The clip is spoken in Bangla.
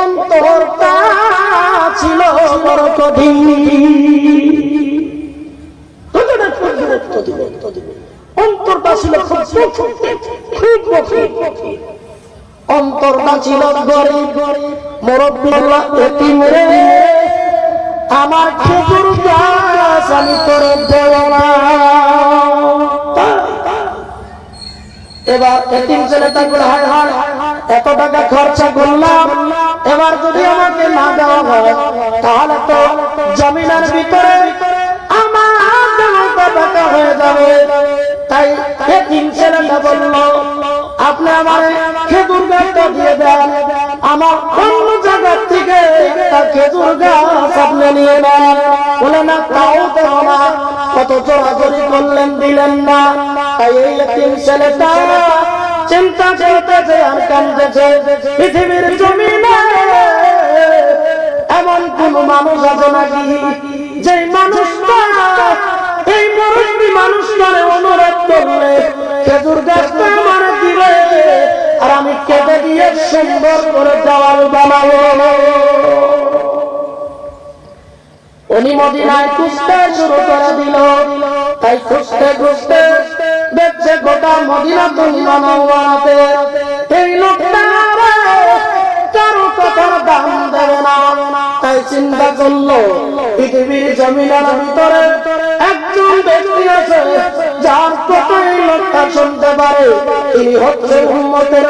অন্তরটা ছিল বড় কঠিন। অন্তরটা ছিল খুব। অন্তরটা ছিল গরিব, মুরব্বীরা এতিম আমার খেজুর গাছ আমি করে দেব এবার এতিম ছেলেটা বলে হায় হায় এত টাকা খরচা করলাম। এবার যদি আমাকে না দেওয়া হয়, তাহলে তো জমিনের ভিতরে আপনি আমার খেজুর দিয়ে দেন। আমার অন্য জায়গার খেজুর গাছ নিয়ে না, তাও দেব না কত জোরাজোরি করলেন, দিলেন না। তাই এই তিন ছেলেটা চিন্তা করতেছে আর কান্দতেছে পৃথিবীর জমিনে এমন কোন মানুষ আছে নাকি? যে মানুষটা এই মুরব্বী মানুষটারে অনুরোধ করলে খেজুর গাছটা আমার দিবে। আর আমি কেটে দিয়ে সুন্দর করে দেওয়াল বানাবো। উনি মদিনায় খুঁজতে শুরু তাই চিন্তা করল, পৃথিবীর জমিনের ভিতরে একজন ব্যক্তি আছে, যার কথা লোকটা শুনতে পারে। তিনি হচ্ছে উম্মতের